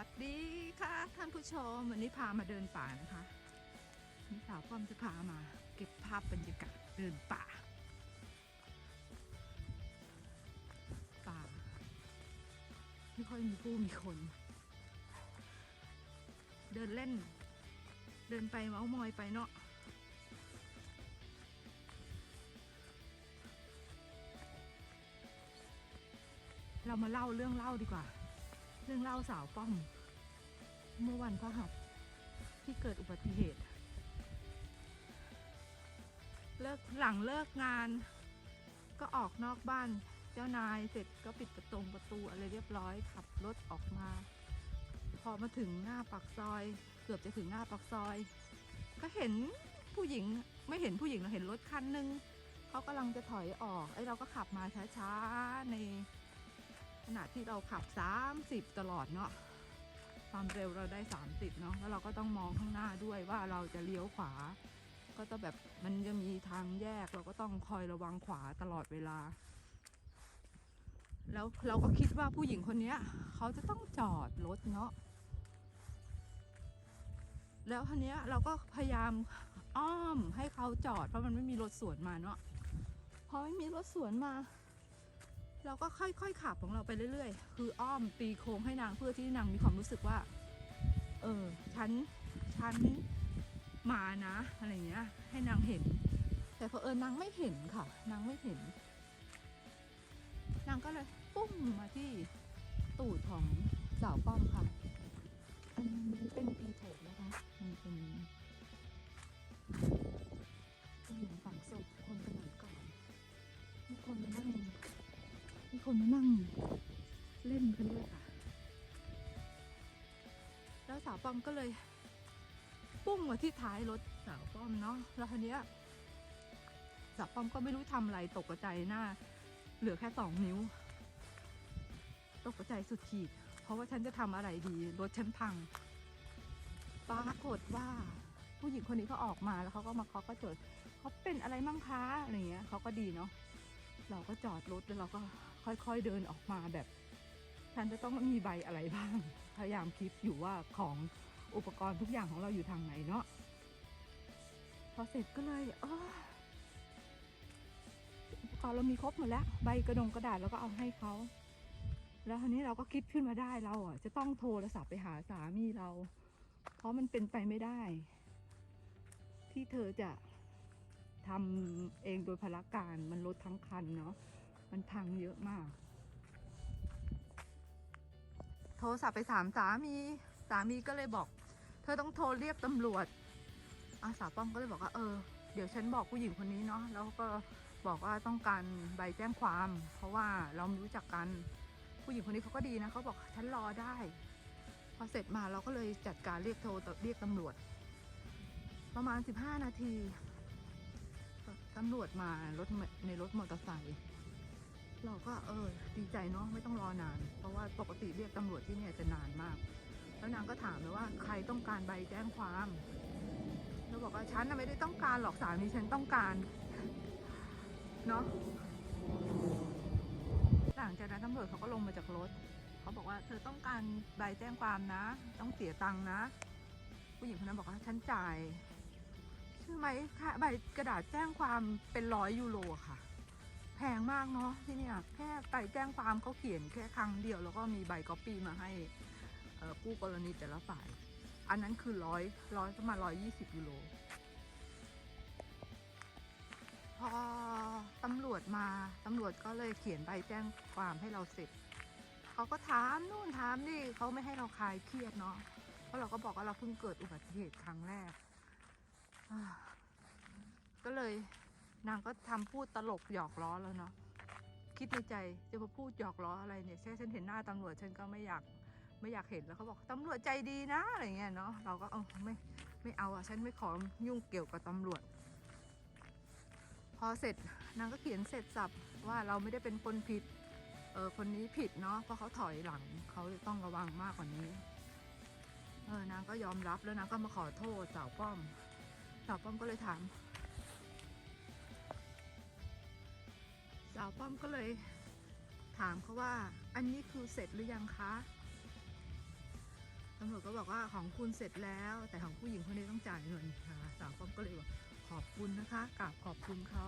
วัสดีค่ะท่านผู้ชม วันนี้พามาเดินป่านะคะนี่สาวป้อมจะพามา เก็บภาพบรรยากาศเดินป่า ป่าไม่ค่อยมีผู้มีคน เดินเล่น เดินไปเมาส์มอยไปเนาะเรามาเล่าเรื่องเล่าดีกว่า เรื่องเล่าสาวป้อม เมื่อวันพฤหัสที่เกิดอุบัติเหตุ เลิกหลังเลิกงาน ก็ออกนอกบ้านเจ้านายเสร็จก็ปิดประตงประตูอะไรเรียบร้อยขับรถออกมา พอมาถึงหน้าปากซอย เกือบจะถึงหน้าปากซอย ก็เห็นผู้หญิงไม่เห็นผู้หญิงเราเห็นรถคันหนึ่งเขากำลังจะถอยออกไอ้เราก็ขับมาช้าๆใน ขณะที่เราขับ 30 ตลอดเนาะความเร็วเราได้ 30 เนาะแล้วเราก็ต้องมองข้างหน้าด้วยว่าเราจะเลี้ยวขวา ก็ต้องแบบมันจะมีทางแยกเราก็ต้องคอยระวังขวาตลอดเวลา แล้วเราก็คิดว่าผู้หญิงคนนี้เขาจะต้องจอดรถเนาะแล้วทีเนี้ยเราก็พยายามอ้อมให้เขาจอดเพราะมันไม่มีรถสวนมาเนาะพอไม่มีรถสวนมา เราก็ค่อยๆขับของเราไปเรื่อยๆ คืออ้อมตีโค้งให้นางเพื่อที่นางมีความรู้สึกว่า เออฉันฉันมานะ อะไรเงี้ย ให้นางเห็น แต่พอเออนางไม่เห็นค่ะ นางไม่เห็น นางก็เลยปุ้มมาที่ตูดของสาวป้อมค่ะ อันนี้เป็นปีโถนะคะ มันเป็นเป็นเหมือนฝังศพคนสมัยก่อนมีคนมานั่งมี คนมานั่งเล่นกันด้วยค่ะ แล้วสาวป้อมก็เลยปุ้งมาที่ท้ายรถสาวป้อมเนาะแล้วทีเนี้ยสาวป้อมก็ไม่รู้ทำอะไรตกใจหน้า เหลือแค่สองนิ้ว ตกใจสุดขีด เพราะว่าฉันจะทำอะไรดีรถฉันพังปรากฏว่าผู้หญิงคนนี้เขาออกมาแล้วเขาก็มาเคาะกระจกเขาเป็นอะไรมั่งคะอะไรเงี้ยเขาก็ดีเนาะเราก็จอดรถแล้วเราก็ ค่อยๆเดินออกมาแบบ ฉันจะต้องมีใบอะไรบ้าง พยายามคิดอยู่ว่าของอุปกรณ์ทุกอย่างของเราอยู่ทางไหนเนาะพอเสร็จก็เลยเอออุปกรณ์เรามีครบหมดแล้ว ใบกระดงกระดาษเราก็เอาให้เขาแล้วทีนี้เราก็คิดขึ้นมาได้เราอะ จะต้องโทรศัพท์ไปหาสามีเรา เพราะมันเป็นไปไม่ได้ ที่เธอจะทำเองโดยพละการมันลดทั้งคันเนาะ มันพังเยอะมาก โทรศัพท์ไปถามสามี สามีก็เลยบอก เธอต้องโทรเรียกตำรวจ อาสาวป้อมก็เลยบอกว่าเออ เดี๋ยวฉันบอกผู้หญิงคนนี้เนาะ แล้วก็บอกว่าต้องการใบแจ้งความ เพราะว่าเราไม่รู้จักกัน ผู้หญิงคนนี้เขาก็ดีนะเขาบอกฉันรอได้ พอเสร็จมาเราก็เลยจัดการเรียกโทรเรียกตำรวจ ประมาณ 15 นาทีตำรวจมารถในรถมอเตอร์ไซค์ เราก็เออดีใจเนาะไม่ต้องรอนาน เพราะว่าปกติเรียกตำรวจที่เนี่ยจะนานมาก แล้วนางก็ถามเลยว่าใครต้องการใบแจ้งความเราบอกว่าฉันน่ะไม่ได้ต้องการหรอกสามีฉันต้องการเนาะหลังจากนั้นตำรวจเขาก็ลงมาจากรถเขาบอกว่าเธอต้องการใบแจ้งความนะ ต้องเสียตังค์นะ ผู้หญิงคนนั้นบอกว่าฉันจ่ายใช่ไหมค่าใบกระดาษแจ้งความเป็นร้อยยูโรค่ะ แพงมากเนาะที่เนี่ยแค่ใบแจ้งความเขาเขียนแค่ครั้งเดียว แล้วก็มีใบก๊อปปี้มาให้เอ่อผู้กรณีแต่ละฝ่าย อันนั้นคือร้อยร้อยประมาณร้อยยี่สิบยูโรพอตำรวจมาตำรวจก็เลยเขียนใบแจ้งความให้เราเสร็จเขาก็ถามนู่นถามนี่เขาไม่ให้เราคลายเครียดเนาะเพราะเราก็บอกว่าเราเพิ่งเกิดอุบัติเหตุครั้งแรกก็เลย นางก็ทำพูดตลกหยอกล้อแล้วเนาะคิดในใจจะมาพูดหยอกล้ออะไรเนี่ยแค่ฉันเห็นหน้าตำรวจฉันก็ไม่อยากไม่อยากเห็นแล้วเขาบอกตำรวจใจดีนะอะไรเงี้ยเนาะเราก็เออไม่ไม่เอาอะฉันไม่ขอยุ่งเกี่ยวกับตำรวจ พอเสร็จนางก็เขียนเสร็จสับว่าเราไม่ได้เป็นคนผิดเออคนนี้ผิดเนาะเพราะเขาถอยหลังเขาต้องระวังมากกว่านี้เออนางก็ยอมรับแล้วนางก็มาขอโทษสาวป้อมสาวป้อมก็เลยถาม สาวป้อมก็เลยถามเขาว่า อันนี้คือเสร็จหรือยังคะตำรวจก็บอกว่าของคุณเสร็จแล้ว แต่ของผู้หญิงคนนี้ต้องจ่ายเงินค่ะสาวป้อมก็เลยบอกขอบคุณนะคะกราบขอบคุณเขา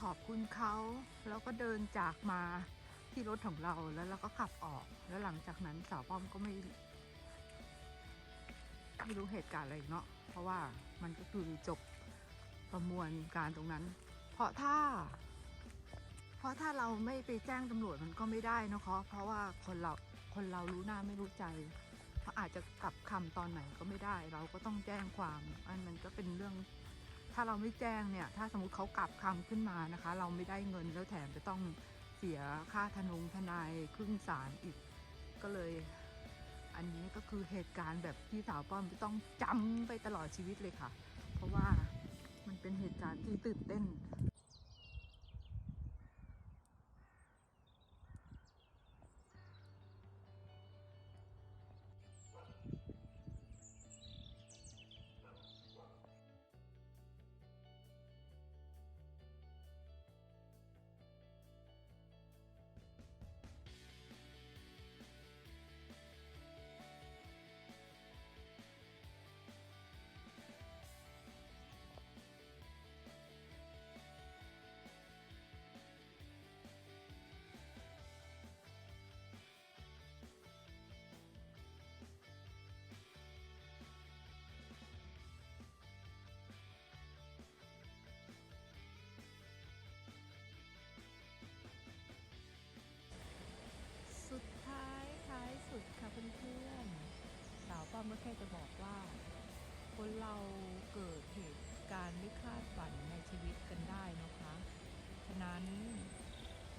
ขอบคุณเขาแล้วก็เดินจากมาที่รถของเราแล้วเราก็ขับออก แล้วหลังจากนั้นสาวป้อมก็ไม่ไม่รู้เหตุการณ์อะไรเนาะเพราะว่ามันก็คือจบประมวลการตรงนั้น ราะถ้า เพราะถ้าเราไม่ไปแจ้งตำรวจมันก็ไม่ได้นะคะเพราะว่าคนเราคนเรารู้หน้าไม่รู้ใจเขาอาจจะกลับคำตอนไหนก็ไม่ได้ เราก็ต้องแจ้งความ อันมันก็เป็นเรื่อง ถ้าเราไม่แจ้งเนี่ย ถ้าสมมติเขากลับคำขึ้นมานะคะ เราไม่ได้เงินแล้วแถมจะต้องเสียค่าทนงทนายครึ่งศาลอีก ก็เลย อันนี้ก็คือเหตุการณ์แบบที่สาวป้อมจะต้องจำไปตลอดชีวิตเลยค่ะ เพราะว่ามันเป็นเหตุการณ์ที่ตื่นเต้น ๆสาวป้อมก็แค่จะบอกว่า คนเราเกิดเหตุการณ์ไม่คาดฝันในชีวิตกันได้นะคะ ฉะนั้น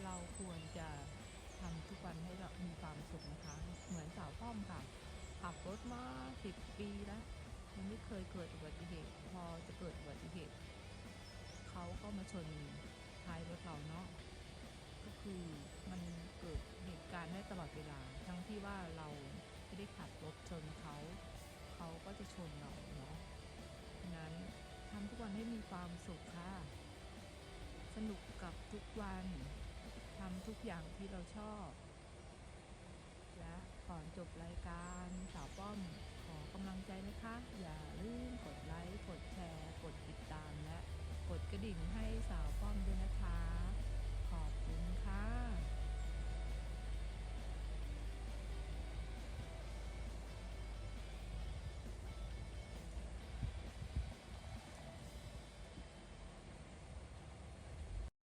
เราควรจะทำทุกวันให้เรามีความสุขนะคะ เหมือนสาวป้อมค่ะขับรถมาสิบปีแล้วยังไม่เคยเกิดอุบัติเหตุ พอจะเกิดอุบัติเหตุเขาก็มาชนท้ายรถเราเนาะก็คือมันเกิดเหตุการณ์ได้ตลอดเวลา ทั้งที่ว่าเรา ไม่ได้ขับรถชนเขา เขาก็จะชนเราเนาะนั้นทำทุกวันให้มีความสุขค่ะ สนุกกับทุกวันทำทุกอย่างที่เราชอบ และก่อนจบรายการสาวป้อมขอกำลังใจนะคะ อย่าลืมกดไลค์ กดแชร์ กดติดตามและกดกระดิ่งให้สาวป้อม